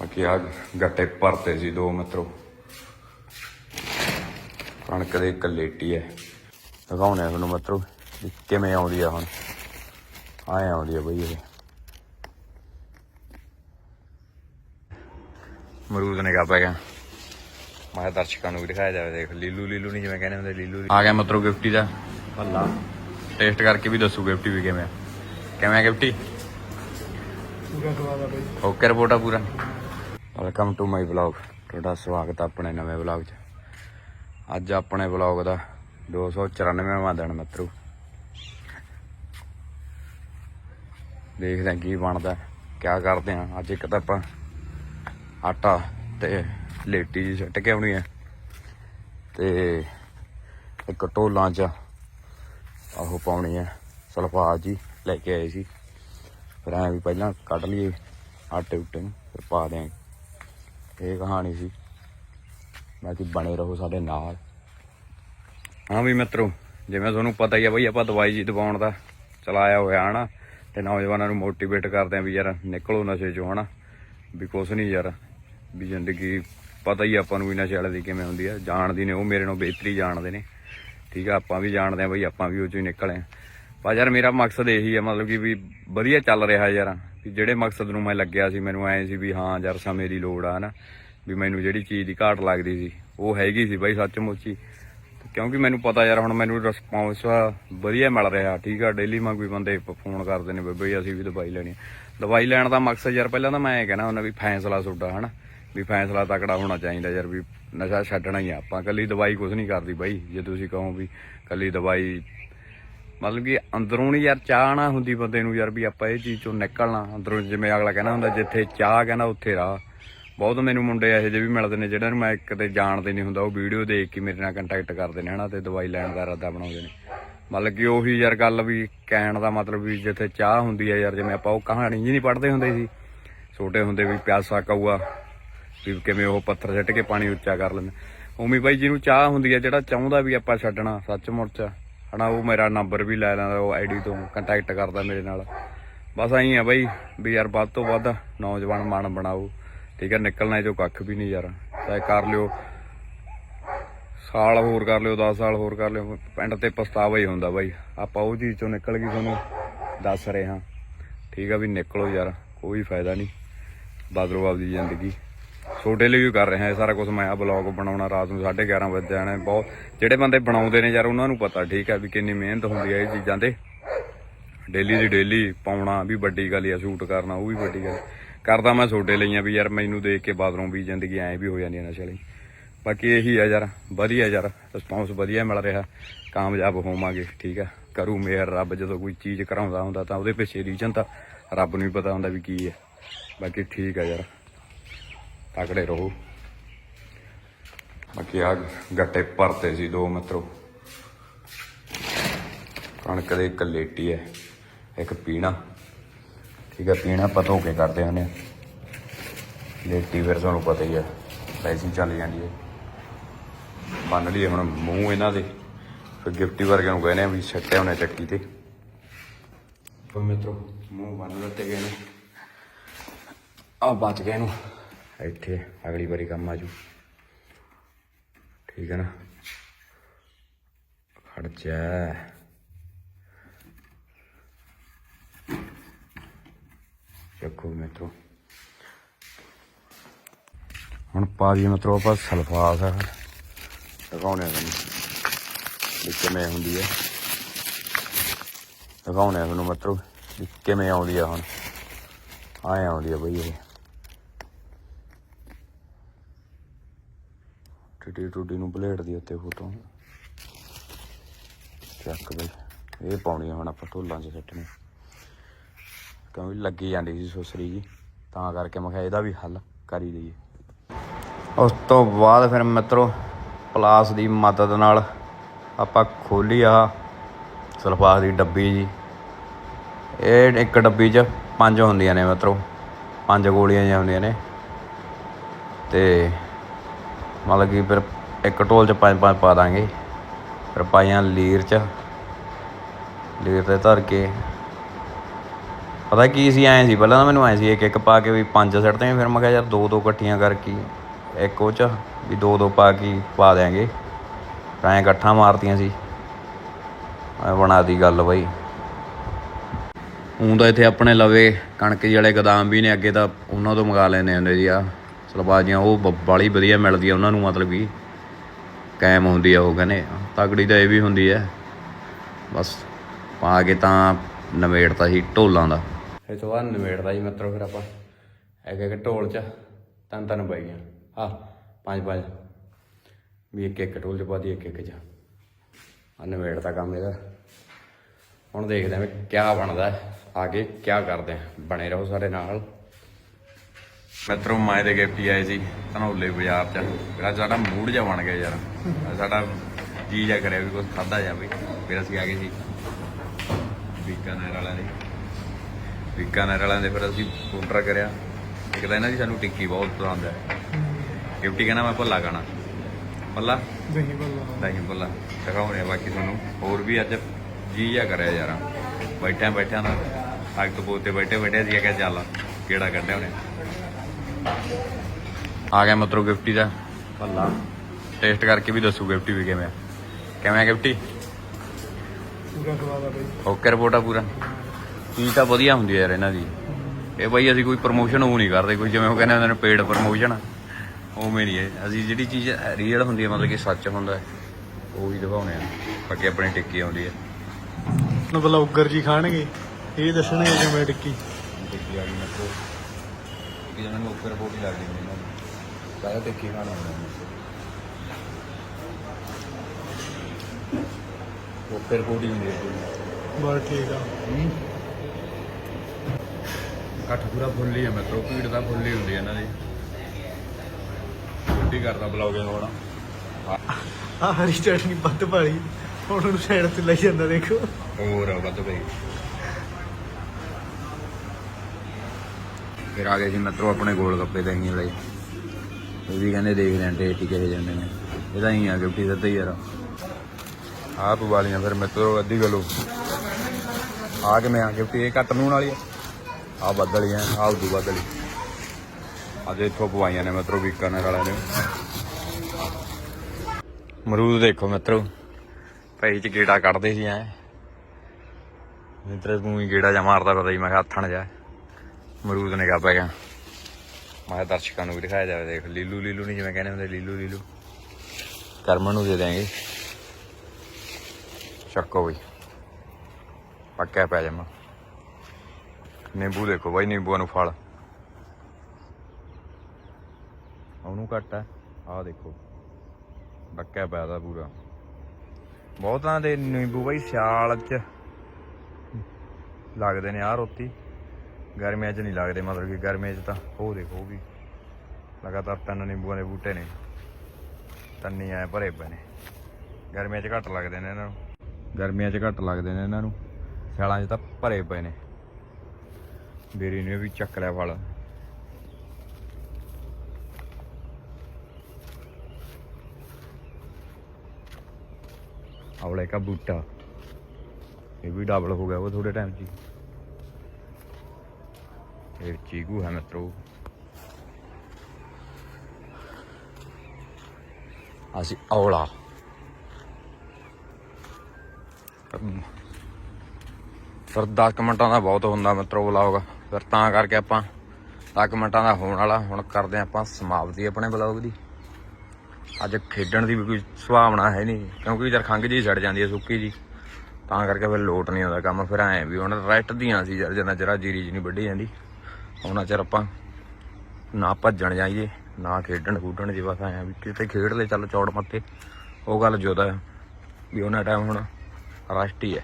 ਬਾਕੀ ਆ ਗੱਟੇ ਭਰਤੇ ਸੀ ਦੋ ਮਿੱਤਰੋ। ਕਣਕ ਦੇ ਇੱਕ ਲੇਟੀ ਹੈ ਦਿਖਾਉਣੇ ਆ ਤੁਹਾਨੂੰ ਮਿੱਤਰੋ ਕਿਵੇਂ ਆਉਂਦੀ ਆ ਹੁਣ। ਆਏ ਆਉਂਦੀ ਆ ਬਈ ਇਹ। ਮਰੂਦ ਨੇ ਕਾ ਪੈ ਗਿਆ। ਮੈਂ ਦਰਸ਼ਕਾਂ ਨੂੰ ਵੀ ਦਿਖਾਇਆ ਜਾਵੇ ਦੇਖ ਲੀਲੂ ਲੀਲੂ ਨਹੀਂ ਜਿਵੇਂ ਕਹਿੰਦੇ ਹੁੰਦੇ ਲੀਲੂ। ਆ ਗਿਆ ਮਿੱਤਰੋ ਗਿਫਟੀ ਦਾ ਭੱਲਾ। ਟੇਸਟ ਕਰਕੇ ਵੀ ਦੱਸੂ ਗਿਫਟੀ ਵੀ ਕਿਵੇਂ ਆ। ਕਿਵੇਂ ਆ ਗਿਫਟੀ? ਪੂਰਾ ਸਵਾਦ ਆ ਬਈ। ਓਕੇ ਰਿਪੋਰਟ ਆ ਪੂਰਾ। ਵੈਲਕਮ ਟੂ ਮਾਈ ਵਲੌਗ ਤੁਹਾਡਾ ਸਵਾਗਤ ਆ ਆਪਣੇ ਨਵੇਂ ਵਲੌਗ 'ਚ। ਅੱਜ ਆਪਣੇ ਵਲੌਗ ਦਾ 294ਵਾਂ ਦਿਨ ਮਿੱਤਰੋ। ਦੇਖਦੇ ਹਾਂ ਕੀ ਬਣਦਾ ਕਿਆ ਕਰਦੇ ਆ ਅੱਜ ਇੱਕ ਤਾਂ ਆਪਾਂ ਆਟਾ ਤੇ ਲੇਟੀ ਜੀ ਸੁੱਟ ਕੇ ਆਉਣੀ ਹੈ ਤੇ ਇੱਕ ਢੋਲਾਂ 'ਚ ਆਹੋ ਪਾਉਣੀ ਹੈ। ਸਲਫਾਜ਼ ਜੀ ਲੈ ਕੇ ਆਏ ਸੀ। ਫਿਰ ਐਂ ਵੀ ਪਹਿਲਾਂ ਕੱਢ ਲਈਏ ਆਟੇ ਉੱਤੇ ਨੂੰ, ਫਿਰ ਪਾ ਦਿਆਂ ਇਹ ਕਹਾਣੀ ਸੀ। ਬਾਕੀ ਬਣੇ ਰਹੋ ਸਾਡੇ ਨਾਲ। ਹਾਂ ਵੀ ਮਿੱਤਰੋ, ਜਿਵੇਂ ਤੁਹਾਨੂੰ ਪਤਾ ਹੀ ਆ ਬਈ ਆਪਾਂ ਦਵਾਈ ਜੀ ਦਵਾਉਣ ਦਾ ਚਲਾਇਆ ਹੋਇਆ ਹਨਾ, ਤੇ ਨੌਜਵਾਨਾਂ ਨੂੰ ਮੋਟੀਵੇਟ ਕਰਦੇ ਆ ਵੀ ਯਾਰ ਨਿਕਲੋ ਨਸ਼ੇ ਚੋਂ ਹਨਾ, ਵੀ ਕੁਛ ਨਹੀਂ ਯਾਰ, ਵੀ ਜ਼ਿੰਦਗੀ ਪਤਾ ਹੀ ਆਪਾਂ ਨੂੰ ਵੀ ਨਸ਼ੇ ਵਾਲੇ ਦੀ ਕਿਵੇਂ ਹੁੰਦੀ ਆ, ਜਾਣਦੀ ਨੇ ਉਹ ਮੇਰੇ ਨਾਲੋਂ ਬਿਹਤਰੀ ਜਾਣਦੇ ਨੇ। ਠੀਕ ਆ, ਆਪਾਂ ਵੀ ਜਾਣਦੇ ਆ ਬਈ ਆਪਾਂ ਵੀ ਉਹ ਚੋਂ ਹੀ ਨਿਕਲੇ ਆ। ਪਰ ਯਾਰ ਮੇਰਾ ਮਕਸਦ ਇਹੀ ਆ, ਮਤਲਬ ਕਿ ਵੀ ਵਧੀਆ ਚੱਲ ਰਿਹਾ ਯਾਰ। ਵੀ ਜਿਹੜੇ ਮਕਸਦ ਨੂੰ ਮੈਂ ਲੱਗਿਆ ਸੀ, ਮੈਨੂੰ ਐ ਸੀ ਵੀ ਹਾਂ ਯਾਰ ਸਮੇਂ ਦੀ ਲੋੜ ਆ, ਹਨਾ? ਵੀ ਮੈਨੂੰ ਜਿਹੜੀ ਚੀਜ਼ ਦੀ ਘਾਟ ਲੱਗਦੀ ਸੀ, ਉਹ ਹੈਗੀ ਸੀ ਬਾਈ ਸੱਚਮੁੱਚ ਹੀ। ਕਿਉਂਕਿ ਮੈਨੂੰ ਪਤਾ ਯਾਰ, ਹੁਣ ਮੈਨੂੰ ਰਿਸਪੌਂਸ ਵਧੀਆ ਮਿਲ ਰਿਹਾ, ਠੀਕ ਆ? ਡੇਲੀ ਮੰਗ ਵੀ ਬੰਦੇ ਫੋਨ ਕਰਦੇ ਨੇ ਵੀ ਬਈ ਅਸੀਂ ਵੀ ਦਵਾਈ ਲੈਣੀ ਆ। ਦਵਾਈ ਲੈਣ ਦਾ ਮਕਸਦ ਯਾਰ, ਪਹਿਲਾਂ ਤਾਂ ਮੈਂ ਇਹ ਕਹਿਣਾ ਹੁੰਦਾ ਵੀ ਫੈਸਲਾ ਤੁਹਾਡਾ, ਹਨਾ? ਵੀ ਫੈਸਲਾ ਤਕੜਾ ਹੋਣਾ ਚਾਹੀਦਾ ਯਾਰ, ਵੀ ਨਸ਼ਾ ਛੱਡਣਾ ਹੀ ਆ। ਆਪਾਂ ਕੱਲੀ ਦਵਾਈ ਕੁਝ ਨਹੀਂ ਕਰਦੀ ਬਾਈ, ਜੇ ਤੁਸੀਂ ਕਹੋ ਵੀ ਕੱਲੀ ਦਵਾਈ ਮਤਲਬ ਕਿ ਅੰਦਰੋਂ ਨਹੀਂ ਯਾਰ ਚਾਹ ਨਾ ਹੁੰਦੀ ਬੰਦੇ ਨੂੰ ਯਾਰ ਵੀ ਆਪਾਂ ਇਹ ਚੀਜ਼ ਚੋਂ ਨਿਕਲਣਾ, ਅੰਦਰੋਂ ਜਿਵੇਂ ਅਗਲਾ ਕਹਿੰਦਾ ਹੁੰਦਾ ਜਿੱਥੇ ਚਾਹ ਕਹਿੰਦਾ ਉੱਥੇ ਰਾਹ। ਬਹੁਤ ਮੈਨੂੰ ਮੁੰਡੇ ਇਹੋ ਜਿਹੇ ਵੀ ਮਿਲਦੇ ਨੇ ਜਿਹਨਾਂ ਨੂੰ ਮੈਂ ਕਦੇ ਜਾਣਦੇ ਨਹੀਂ ਹੁੰਦਾ, ਉਹ ਵੀਡੀਓ ਦੇਖ ਕੇ ਮੇਰੇ ਨਾਲ ਕੰਟੈਕਟ ਕਰਦੇ ਨੇ ਹਨਾ ਤੇ ਦਵਾਈ ਲੈਣ ਦਾ ਇਰਾਦਾ ਬਣਾਉਂਦੇ ਨੇ। ਮਤਲਬ ਕਿ ਉਹੀ ਯਾਰ ਗੱਲ ਵੀ ਕਹਿਣ ਦਾ ਮਤਲਬ ਵੀ ਜਿੱਥੇ ਚਾਹ ਹੁੰਦੀ ਹੈ ਯਾਰ, ਜਿਵੇਂ ਆਪਾਂ ਉਹ ਕਹਾਣੀ ਜੀ ਨਹੀਂ ਪੜ੍ਹਦੇ ਹੁੰਦੇ ਸੀ। ਛੋਟੇ ਹੁੰਦੇ ਵੀ ਪਿਆਸਾ ਕਊਆ, ਵੀ ਕਿਵੇਂ ਉਹ ਪੱਥਰ ਸਿੱਟ ਕੇ ਪਾਣੀ ਉੱਚਾ ਕਰ ਲੈਂਦੇ। ਉਵੇਂ ਬਾਈ ਜਿਹਨੂੰ ਚਾਹ ਹੁੰਦੀ ਹੈ ਜਿਹੜਾ ਚਾਹੁੰਦਾ ਵੀ ਆਪਾਂ ਛੱਡਣਾ, ਸੱਚਮੁੱਚ। ਹਨਾ, ਉਹ ਮੇਰਾ ਨੰਬਰ ਵੀ ਲੈ ਲੈਂਦਾ, ਉਹ ਆਈਡੀ ਤੋਂ ਕੰਟੈਕਟ ਕਰਦਾ ਮੇਰੇ ਨਾਲ। ਬਸ ਐਂ ਆ ਬਾਈ, ਵੀ ਯਾਰ ਵੱਧ ਤੋਂ ਵੱਧ ਨੌਜਵਾਨ ਮਨ ਬਣਾਓ। ਠੀਕ ਹੈ ਨਿਕਲਣਾ ਜੋ ਕੱਖ ਵੀ ਨਹੀਂ ਯਾਰ। ਚਾਹੇ ਕਰ ਲਿਓ, ਸਾਲ ਹੋਰ ਕਰ ਲਿਓ 10 ਸਾਲ ਹੋਰ ਕਰ ਲਿਓ, ਪਿੰਡ ਤੇ ਪਛਤਾਵਾ ਹੀ ਹੁੰਦਾ ਬਾਈ। ਆਪਾਂ ਉਹ ਚੀਜ਼ ਚੋਂ ਨਿਕਲ ਗਈ ਤੁਹਾਨੂੰ, ਦੱਸ ਰਹੇ ਹਾਂ। ਠੀਕ ਆ ਵੀ ਨਿਕਲੋ ਯਾਰ, ਕੋਈ ਫਾਇਦਾ ਨਹੀਂ। ਬਦਲੋ ਆਪਦੀ ਜ਼ਿੰਦਗੀ। ਛੋਟੇ ਲਈ ਵੀ ਕਰ ਰਿਹਾ ਇਹ ਸਾਰਾ ਕੁਝ ਮੈਂ ਆ ਬਲੌਗ ਬਣਾਉਣਾ, ਰਾਤ ਨੂੰ 11:30 ਵਜੇ ਜਾਣਾ, ਬਹੁਤ ਜਿਹੜੇ ਬੰਦੇ ਬਣਾਉਂਦੇ ਨੇ ਯਾਰ, ਉਹਨਾਂ ਨੂੰ ਪਤਾ ਠੀਕ ਹੈ ਵੀ ਕਿੰਨੀ ਮਿਹਨਤ ਹੁੰਦੀ ਹੈ ਇਹ ਚੀਜ਼ਾਂ ਤੇ। ਡੇਲੀ ਦੀ ਡੇਲੀ ਪਾਉਣਾ ਵੀ ਵੱਡੀ ਗੱਲ ਆ ਸ਼ੂਟ ਕਰਨਾ ਉਹ ਵੀ ਵੱਡੀ ਗੱਲ। ਕਰਦਾ ਮੈਂ ਛੋਟੇ ਲਈਆਂ ਵੀ ਯਾਰ, ਮੈਨੂੰ ਦੇਖ ਕੇ ਬਾਦਰੋਂ ਵੀ ਜ਼ਿੰਦਗੀ ਐਂ ਵੀ ਹੋ ਜਾਂਦੀ ਹੈ ਨਸ਼ੇ ਲਈ। ਬਾਕੀ ਇਹੀ ਆ ਯਾਰ, ਵਧੀਆ ਯਾਰ ਰਿਸਪੌਂਸ ਵਧੀਆ ਮਿਲ ਰਿਹਾ। ਕਾਮਯਾਬ ਹੋਵਾਂਗੇ, ਠੀਕ ਆ ਕਰੂ ਮੇਰ ਰੱਬ ਜਦੋਂ ਕੋਈ ਚੀਜ਼ ਕਰਾਉਂਦਾ ਹੁੰਦਾ ਤਾਂ ਉਹਦੇ ਪਿੱਛੇ ਰੀਜਨ ਤਾਂ ਰੱਬ ਨੂੰ ਹੀ ਪਤਾ ਹੁੰਦਾ ਵੀ ਕੀ ਹੈ। ਬਾਕੀ ਠੀਕ ਆ ਯਾਰ। ਤਕੜੇ ਰਹੋ। ਬਾਕੀ ਆ ਗੱਟੇ ਭਰਤੇ ਸੀ ਦੋ ਮਿੱਤਰੋ। ਕਣਕ ਦੇ ਇੱਕ ਲੇਟੀ ਹੈ, ਇੱਕ ਪੀਣਾ। ਠੀਕ ਹੈ, ਪੀਣਾ ਪਤੋ ਕੇ ਕਰਦੇ ਹੁੰਦੇ ਆ ਲੇਟੀ ਫਿਰ ਤੁਹਾਨੂੰ ਪਤਾ ਹੀ ਹੈ ਵੈਸੀ ਚੱਲ ਜਾਂਦੀ ਹੈ। ਮੰਨ ਲਈਏ ਹੁਣ ਮੂੰਹ ਇਹਨਾਂ ਦੇ, ਫਿਰ ਗਿਫਟੀ ਵਰਗਿਆਂ ਨੂੰ ਕਹਿੰਦੇ ਆ ਵੀ ਛੱਟਿਆ ਹੋਣਾ ਚੱਕੀ ਤੇ। ਪਰ ਮਿੱਤਰੋ, ਮੂੰਹ ਬੰਨ ਦਿੱਤੇ ਗਏ ਨੇ। ਆ ਬਚ ਗਏ ਨੂੰ ਇੱਥੇ, ਅਗਲੀ ਵਾਰੀ ਕੰਮ ਆਜੂ ਠੀਕ ਹੈ ਨਾ? ਖੜ ਜਾ ਚੱਕੋ ਮਿੱਤਰੋ। ਹੁਣ ਪਾ ਦਈਏ ਮਿੱਤਰੋ ਆਪਾਂ ਸਲਫਾਸ। ਹੈ ਦਿਖਾਉਣੇ ਆ ਤੁਹਾਨੂੰ ਕਿਵੇਂ ਹੁੰਦੀ ਹੈ। ਦਿਖਾਉਣੇ ਆ ਤੁਹਾਨੂੰ ਮਿੱਤਰੋ ਵੀ ਕਿਵੇਂ ਆਉਂਦੀ ਆ ਹੁਣ। ਆਏ ਆਉਂਦੀ ਆ ਬਈ ਇਹ। ਟਿੱਡੀ ਟੁੱਡੀ ਨੂੰ ਬਲੇਡ ਦੀ ਉੱਤੇ ਫੋਟੋ। ਚੱਕ ਬਈ। ਇਹ ਪਾਉਣੀ ਹੁਣ ਆਪਾਂ ਢੋਲਾਂ 'ਚ ਸੱਟਣੀ ਕਿਉਂਕਿ ਲੱਗੀ ਜਾਂਦੀ ਸੀ ਸੁਸਰੀ ਜੀ। ਤਾਂ ਕਰਕੇ ਮੈਂ ਕਿਹਾ ਇਹਦਾ ਵੀ ਹੱਲ ਕਰ ਹੀ ਦਈਏ। ਉਸ ਤੋਂ ਬਾਅਦ ਫਿਰ ਮਿੱਤਰੋ, ਪਲਾਸ ਦੀ ਮਦਦ ਨਾਲ ਆਪਾਂ ਖੋਲੀ ਆ ਸਲਫਾਸ ਦੀ ਡੱਬੀ ਜੀ। ਇਹ ਇੱਕ ਡੱਬੀ 'ਚ ਪੰਜ ਹੁੰਦੀਆਂ ਨੇ ਮਿੱਤਰੋ। ਪੰਜ ਗੋਲੀਆਂ ਜਿਹੀਆਂ ਹੁੰਦੀਆਂ ਨੇ। ਤੇ ਮਤਲਬ ਕਿ ਫਿਰ ਇੱਕ ਢੋਲ 'ਚ ਪੰਜ ਪੰਜ ਪਾ ਦਾਂਗੇ। ਫਿਰ ਪਾਈਆਂ ਲੀਰ 'ਚ। ਲੀਰ ਤੇ ਧਰ ਕੇ। ਪਤਾ ਕੀ ਸੀ, ਐਂ ਸੀ, ਪਹਿਲਾਂ ਤਾਂ ਮੈਨੂੰ ਐਂ ਸੀ, ਇੱਕ ਇੱਕ ਪਾ ਕੇ ਵੀ ਪੰਜ ਸੈੱਟ 'ਤੇ ਫਿਰ ਮੈਂ ਕਿਹਾ ਯਾਰ ਦੋ ਦੋ ਇਕੱਠੀਆਂ ਕਰਕੇ ਇੱਕ ਉਹ ਚ, ਵੀ ਦੋ ਦੋ ਪਾ ਕੇ ਪਾ ਦਿਆਂਗੇ। ਐਂ ਇਕੱਠਾ ਮਾਰਤੀਆਂ ਸੀ। ਐ ਬਣਾਦੀ ਗੱਲ ਬਈ। ਊਂ ਤਾਂ ਇੱਥੇ ਆਪਣੇ ਲਵੇ ਕਣਕ ਜਿਹੜੇ ਵਾਲੇ ਗਦਾਮ ਵੀ ਨੇ, ਅੱਗੇ ਤਾਂ ਉਹਨਾਂ ਤੋਂ ਮੰਗਾ ਲੈਂਦੇ ਹੁੰਦੇ ਜੀ ਆ। ਸਲਵਾਜ਼ੀਆਂ ਉਹ ਬ- ਬਾਹਲੀ ਵਧੀਆ ਮਿਲਦੀ ਆ ਉਹਨਾਂ ਨੂੰ, ਮਤਲਬ ਕਿ ਕਾਇਮ ਹੁੰਦੀ ਆ ਉਹ ਕਹਿੰਦੇ। ਤਗੜੀ ਤਾਂ ਇਹ ਵੀ ਹੁੰਦੀ ਹੈ ਬਸ, ਪਾ ਕੇ ਤਾਂ ਨਵੇੜਤਾ ਸੀ ਢੋਲਾਂ ਦਾ। ਇਹ ਤੋਂ ਬਾਅਦ ਨਵੇੜਦਾ ਜੀ ਮਿੱਤਰੋ ਫਿਰ ਆਪਾਂ। ਇੱਕ ਇੱਕ ਢੋਲ ਚ ਤਿੰਨ ਤਨ ਪੈ ਗਈਆਂ ਆ, ਪੰਜ ਪੰਜ। ਵੀ ਇੱਕ ਇੱਕ ਢੋਲ ਚ ਪਾ ਦੀ ਇੱਕ ਇੱਕ ਚ। ਆ ਨਵੇੜਦਾ ਕੰਮ ਇਹਦਾ। ਹੁਣ ਦੇਖਦੇ ਆਂ ਵੀ ਕਿਆ ਬਣਦਾ। ਆ ਕੇ ਕਿਆ ਕਰਦੇ ਆ। ਬਣੇ ਰਹੋ ਸਾਡੇ ਨਾਲ। ਮਿੱਤਰੋ ਮਾਏ ਦੇ ਗਿਫਟ ਆਏ ਸੀ ਧਨੌਲੇ ਬਾਜ਼ਾਰ ਚ। ਮੇਰਾ ਸਾਡਾ ਮੂਡ ਜਿਹਾ ਬਣ ਗਿਆ ਯਾਰ। ਸਾਡਾ ਜੀ ਜਾ ਕਰਿਆ ਵੀ ਕੁਝ ਖਾਦਾ ਜਾਵੇ ਫਿਰ ਅਸੀਂ ਆ ਗਏ ਸੀ ਬੀਕਾਨੇਰ ਵਾਲਿਆਂ ਦੇ। ਬੀਕਾਨੇਰ ਵਾਲਿਆਂ ਦੇ ਫਿਰ ਅਸੀਂ ਕਾਊਂਟਰ ਕਰਿਆ। ਇੱਕ ਤਾਂ ਇਹਨਾਂ ਦੀ ਸਾਨੂੰ ਟਿੱਕੀ ਬਹੁਤ ਪਸੰਦ ਹੈ ਗਿਫਟੀ ਕਹਿੰਦਾ ਮੈਂ ਭੱਲਾ ਖਾਣਾ। ਭੱਲਾ? ਦਹੀਂ ਬੱਲਾ ਦਹੀਂ ਭੱਲਾ। ਦਿਖਾਉਣੇ ਆ ਬਾਕੀ ਤੁਹਾਨੂੰ। ਹੋਰ ਵੀ ਅੱਜ ਜੀ ਜਾ ਕਰਿਆ ਯਾਰ। ਬੈਠਿਆਂ ਬੈਠਿਆਂ ਨਾ ਅੱਗ ਤੋਂ ਪੋਤੇ ਬੈਠੇ ਬੈਠੇ ਸੀ ਕਿ ਚੱਲ ਕਿਹੜਾ ਕੱਢਿਆ ਉਹਨੇ। ਆ ਗਿਆ ਮਤਰੋ ਗਿਫਟੀ ਦਾ। ਭੱਲਾ। ਟੇਸਟ ਕਰਕੇ ਵੀ ਦੱਸੂ ਗਿਫਟੀ ਵੀ ਕਿਵੇਂ ਆ। ਕਿਵੇਂ ਆ ਗਿਫਟੀ ਪੂਰਾ ਸਵਾਦ ਆ ਬਈ। ਓਕੇ ਰਿਪੋਰਟ ਆ ਪੂਰਾ। ਚੀਜ਼ ਤਾਂ ਵਧੀਆ ਹੁੰਦੀ ਯਾਰ ਇਹਨਾਂ ਦੀ। ਇਹ ਬਾਈ ਅਸੀਂ ਕੋਈ ਪ੍ਰਮੋਸ਼ਨ ਉਹ ਨਹੀਂ ਕਰਦੇ ਕੋਈ ਜਿਵੇਂ ਉਹ ਕਹਿੰਦੇ ਹੁੰਦੇ ਨੇ ਪੇਡ ਪ੍ਰਮੋਸ਼ਨ ਉਵੇਂ ਨਹੀਂ ਹੈ ਅਸੀਂ ਜਿਹੜੀ ਚੀਜ਼ ਰੀਅਲ ਹੁੰਦੀ ਹੈ ਮਤਲਬ ਕਿ ਸੱਚ ਹੁੰਦਾ ਹੈ ਉਹ ਹੀ ਦਿਖਾਉਣੇ ਆ। ਬਾਕੀ ਆਪਣੀ ਟਿੱਕੀ ਆਉਂਦੀ ਹੈ ਨਾ ਬਲੌਗਰ ਜੀ ਖਾਣਗੇ ਇਹ ਦੱਸਣਗੇ ਕਿਵੇਂ ਟਿੱਕੀ। ਟਿੱਕੀ ਆ ਗਈ ਮੇਰੇ ਕੋਲ। ਕਿ ਜਨਾਂ ਨੂੰ ਓਕੇ ਰਿਪੋਰਟ ਹੀ ਲੱਗਦੀ ਮੈਨੂੰ ਸਾਰਾ ਟਿੱਕੀ ਖਾਣਾ ਹੁੰਦਾ ਓਕੇ ਰਿਪੋਰਟ ਹੀ ਹੁੰਦੀ ਹੈ। ਬਸ ਠੀਕ ਆ। ਇਕੱਠ ਪੂਰਾ ਫੁੱਲ ਹੀ ਹੈ ਮੈਟਰੋ ਭੀੜ ਤਾਂ ਫੁੱਲ ਹੀ ਹੁੰਦੀ ਹੈ ਇਹਨਾਂ ਦੀ। ਛੁੱਟੀ ਕਰਦਾ ਬਲੌਗਿੰਗ ਹੋਣਾ। ਆ ਹਰੀ ਚਟਨੀ ਵੱਧ ਪਾਲੀ ਹੁਣ ਉਹਨੂੰ ਸਾਈਡ ਤੇ ਲਈ ਜਾਂਦਾ ਦੇਖੋ। ਹੋਰ ਆ ਵੱਧ ਪਈ। ਫਿਰ ਆ ਗਏ ਸੀ ਮੈਟਰੋ ਆਪਣੇ ਗੋਲ ਗੱਪੇ ਦਹੀਂ ਲਈ ਇਹ ਵੀ ਕਹਿੰਦੇ ਦੇਖਦੇ ਆਂ ਟੇਸਟੀ ਕਿਹੋ ਜਾਂਦੇ ਨੇ। ਇਹਦਾ ਹੀ ਆ ਗਿਫਟੀ ਦਿੱਤਾ ਹੀ ਯਾਰ। ਆਪ ਵਾਲੀਆਂ ਫਿਰ ਮੈਟਰੋ ਅੱਧੀ ਕਿਲੋ ਆ ਕੇ ਮੈਂ ਆ ਗਿਫਟੀ, ਇਹ ਘੱਟ ਨੂਣ ਵਾਲੀ ਆ। ਆ ਬੱਦਲੀਆਂ ਆ ਉਦੂ ਬੱਦਲੀ ਅੱਜ ਇੱਥੋਂ ਪਵਾਈਆਂ ਨੇ ਮੈਟਰੋ ਬੀਕਾਨੇਰ ਵਾਲਿਆਂ ਨੇ। ਮਰੂਦ ਦੇਖੋ ਮਿੱਤਰੋ, ਭਾਈ ਚ ਗੇੜਾ ਕੱਢਦੇ ਸੀ ਐ। ਮਿੱਤਰ ਤੂੰ ਹੀ ਗੇੜਾ ਜਾ ਮਾਰਦਾ ਪਤਾ ਹੀ ਮੈਂ ਕਿਹਾ ਹੱਥਣ ਜਾ। ਮਰੂਦ ਨੇ ਪੈ ਗਿਆ ਮੈਂ ਕਿਹਾ ਦਰਸ਼ਕਾਂ ਨੂੰ ਵੀ ਦਿਖਾਇਆ ਜਾਵੇ, ਦੇਖ, ਲੀਲੂ ਲੀਲੂ ਨਹੀਂ ਜਿਵੇਂ ਕਹਿੰਦੇ ਹੁੰਦੇ, ਲੀਲੂ ਲੀਲੂ। ਕਰਮਨ ਨੂੰ ਦੇ ਦਿਆਂਗੇ। ਚੱਕੋ ਬਈ। ਪੱਕਾ ਪੈ ਜਾਮਾ ਨਿੰਬੂ ਦੇਖੋ ਬਾਈ, ਨਿੰਬੂਆਂ ਨੂੰ ਫਲ। ਉਹਨੂੰ ਘੱਟ ਹੈ ਆਹ ਦੇਖੋ। ਡੱਕਿਆ ਪੈਦਾ ਪੂਰਾ। ਬਹੁਤਾਂ ਦੇ ਨਿੰਬੂ ਬਾਈ ਸਿਆਲ ਚ ਲੱਗਦੇ ਨੇ ਆ ਰੋਤੀ ਗਰਮੀਆਂ 'ਚ ਨਹੀਂ ਲੱਗਦੇ, ਮਤਲਬ ਕਿ ਗਰਮੀਆਂ 'ਚ ਤਾਂ ਉਹ ਦੇਖੋ ਉਹ ਵੀ ਲਗਾਤਾਰ ਤਿੰਨ ਨਿੰਬੂਆਂ ਦੇ ਬੂਟੇ ਨੇ। ਤੰਨੀ ਆਏ ਭਰੇ ਪਏ ਨੇ। ਗਰਮੀਆਂ 'ਚ ਘੱਟ ਲੱਗਦੇ ਨੇ ਇਹਨਾਂ ਨੂੰ। ਗਰਮੀਆਂ 'ਚ ਘੱਟ ਲੱਗਦੇ ਨੇ ਇਹਨਾਂ ਨੂੰ। ਸਿਆਲਾਂ 'ਚ ਤਾਂ ਭਰੇ ਪਏ ਨੇ। ਬੇਰੀ ਨੇ ਵੀ ਚੱਕ ਲਿਆ ਫਲ। ਆਵਲੇ ਦਾ ਬੂਟਾ। ਇਹ ਵੀ ਡਬਲ ਹੋ ਗਿਆ ਉਹ ਥੋੜੇ ਟਾਈਮ 'ਚ चीकू है मित्रों ਅਸੀਂ ਔਲਾ ਫਿਰ 10 ਮਿੰਟਾਂ ਦਾ ਬਹੁਤ ਹੁੰਦਾ ਮਿੱਤਰੋ ਬਲੌਗ ਫਿਰ ਤਾਂ ਕਰਕੇ ਆਪਾਂ 10 ਮਿੰਟਾਂ ਦਾ ਹੋਣ ਵਾਲਾ ਹੁਣ ਕਰਦੇ ਹਾਂ ਆਪਾਂ ਸਮਾਪਤੀ ਆਪਣੇ ਬਲੌਗ ਦੀ ਅੱਜ ਖੇਡਣ ਦੀ ਵੀ ਕੋਈ ਸੁਭਾਵਨਾ ਹੈ ਨਹੀਂ ਕਿਉਂਕਿ ਜਦ ਖੰਘ ਜੀ ਛੜ ਜਾਂਦੀ ਹੈ ਸੁੱਕੀ ਜੀ ਤਾਂ ਕਰਕੇ ਫਿਰ ਲੋਟ ਨਹੀਂ ਆਉਂਦਾ ਕੰਮ ਫਿਰ ਐ ਵੀ ਹੁਣ ਰੈਸਟ ਦੀਆਂ ਸੀ ਯਾਰ ਜਿੰਨਾ ਚਿਰ ਜੀਰੀ ਜੀ ਨਹੀਂ ਵੱਢੀ ਜਾਂਦੀ ਉਹਨਾਂ ਚਿਰ ਆਪਾਂ ਨਾ ਭੱਜਣ ਜਾਈਏ, ਨਾ ਖੇਡਣ ਖੂਡਣ ਜੀ ਬਸ ਆਇਆ ਵੀ ਕਿਤੇ ਖੇਡ ਲੈ ਚੱਲ ਚੌੜ ਮੱਤੇ ਉਹ ਗੱਲ ਜੁਦਾ ਹੈ ਵੀ ਉਹਨਾਂ ਟਾਈਮ ਹੁਣ ਰੈਸਟ ਹੀ ਹੈ